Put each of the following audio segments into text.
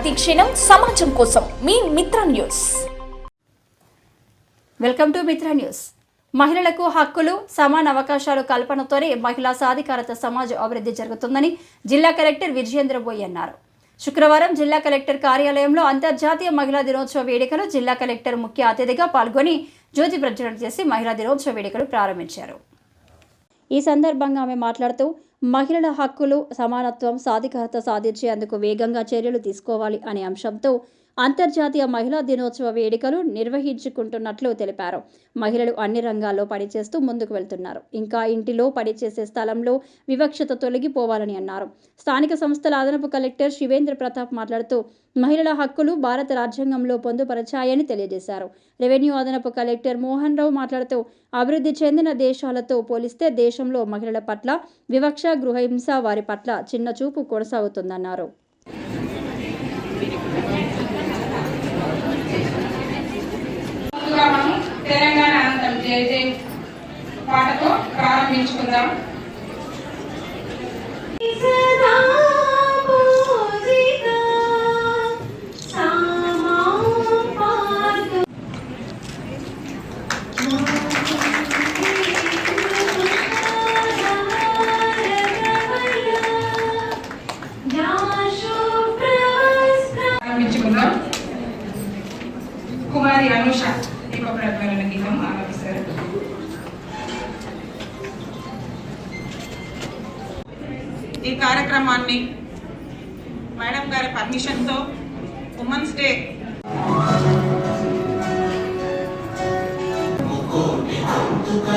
ప్రతిక్షణం సమాజం కోసం మీ Mitra news. Welcome to Mitra news. మహిళలకు హక్కులు సమాన అవకాశాలు కల్పనతోనే మహిళా సాధికారత సమాజ అభివృద్ధి జరుగుతుందని జిల్లా కలెక్టర్ విజయేంద్ర బోయ్ అన్నారు. శుక్రవారం జిల్లా కలెక్టర్ కార్యాలయంలో అంతర్జాతీయ మహిళా దినోత్సవ వేడుకలు జిల్లా కలెక్టర్ ముఖ్య అతిథిగా పాల్గొని జ్యోతి ప్రజ్వలన చేసి మహిళా దినోత్సవ వేడుకలు ప్రారంభించారు. ఈ సందర్భంగా ఆమె మాట్లాడుతూ మహిళల హక్కులు సమానత్వం సాధికారత సాధించేందుకు వేగంగా చర్యలు తీసుకోవాలి అనే అంశంతో అంతర్జాతీయ మహిళా దినోత్సవ వేడుకలు నిర్వహించుకుంటున్నట్లు తెలిపారు. మహిళలు అన్ని రంగాల్లో పనిచేస్తూ ముందుకు వెళ్తున్నారు. ఇంకా ఇంటిలో పనిచేసే స్థలంలో వివక్షత తొలగిపోవాలని అన్నారు. స్థానిక సంస్థల అదనపు కలెక్టర్ శివేంద్ర ప్రతాప్ మాట్లాడుతూ మహిళల హక్కులు భారత రాజ్యాంగంలో పొందుపరచాయని తెలియజేశారు. రెవెన్యూ అదనపు కలెక్టర్ మోహన్ రావు మాట్లాడుతూ అభివృద్ధి చెందిన దేశాలతో పోలిస్తే దేశంలో మహిళల పట్ల వివక్ష గృహహింస వారి పట్ల చిన్న చూపు కొనసాగుతుందన్నారు ముందుగా మనం తెలంగాణ అంతం జై జై పాటతో ప్రారంభించుకుందాం. ప్రారంభించుకుందాం. కుమారి అనుష. దీప ప్రజ్వలన గీతం ఆలపిస్తారు. ఈ కార్యక్రమాన్ని మేడం గారి పర్మిషన్తో ఉమెన్స్ డే సుఖశాంతుల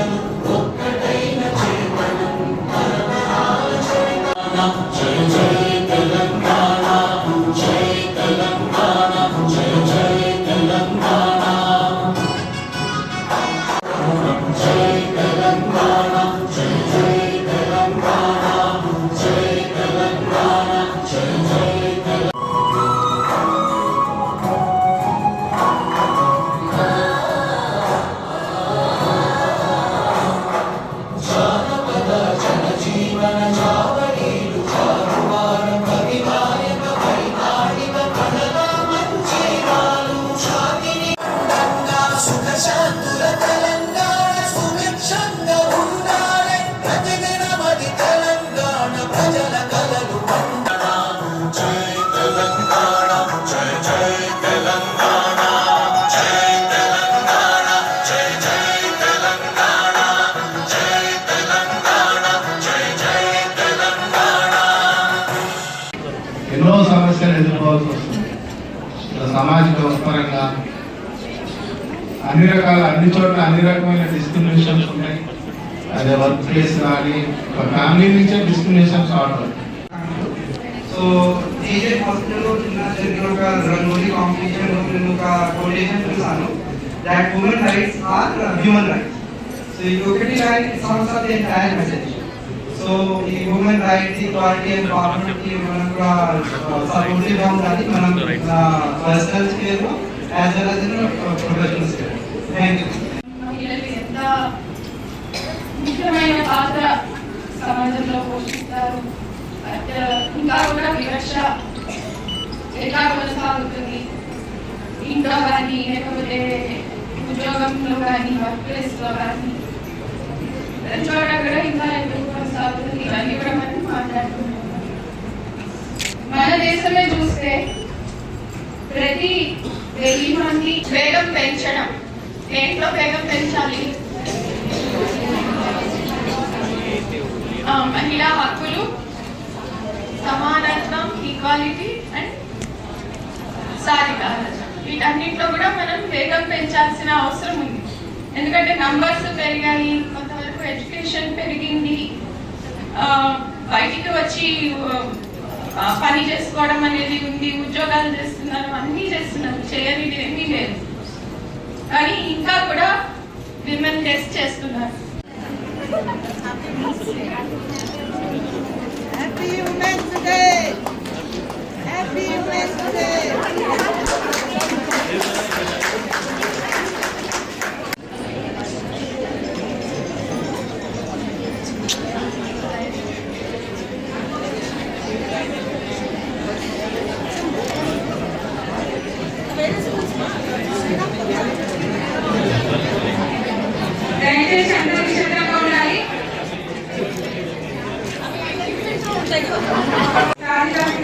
ఎదుర్కోవాల్సి వస్తుంది ఇలా సామాజిక వ్యవస్థపరంగా అన్ని రకాల అన్ని చోట్ల అన్ని రకమైన డిస్క్రిమినేషన్స్ ఉన్నాయి. అదే వర్క్ ప్లేస్ కానీ ఫ్యామిలీ నుంచే discriminations start so so DJ చిన్న చిన్న ఒక రంగోలీ కాంపిటీషన్ నేను ఒక కొటేషన్ చూసాను that women rights are human rights so ఈ ఒకటి line sums entire message so ఈ ఉమెన్ రైట్స్ ఈక్వాలిటీ అండ్ ఎంపవర్మెంట్కి మనం కూడా సపోర్టివ్గా ఉండాలి మనం personal స్పేర్లో as well as in professional sphere thank you మహిళలు ఎంత ముఖ్యమైన పాత్ర సమాజంలో పోషిస్తారు అట్ ఇంకా కూడా వివక్ష ఎట్లా కొనసాగుతుంది ఇంట్లో కానీ లేకపోతే ఉద్యోగంలో కానీ వర్క్ ప్లేస్లో కానీ ప్రతి చోట కూడా ఇంకా ఇవన్నీ కూడా మనం మాట్లాడుకుంటున్నాం మన దేశమే చూస్తే ప్రతి వెయ్యి మంది వేగం పెంచడం దేంట్లో వేగం పెంచాలి మహిళా హక్కులు సమానత్వం ఈక్వాలిటీ అండ్ సాధికారత వీటన్నింటిలో కూడా మనం వేగం పెంచాల్సిన అవసరం ఉంది ఎందుకంటే నంబర్స్ పెరిగాయి కొంతవరకు ఎడ్యుకేషన్ పెరిగింది బయటికి వచ్చి పని చేసుకోవడం అనేది ఉంది ఉద్యోగాలు చేస్తున్నారు అన్నీ చేస్తున్నారు చేయనిది ఏమీ లేదు. కానీ ఇంకా కూడా విమెన్ టెస్ట్ చేస్తున్నారు. Gracias.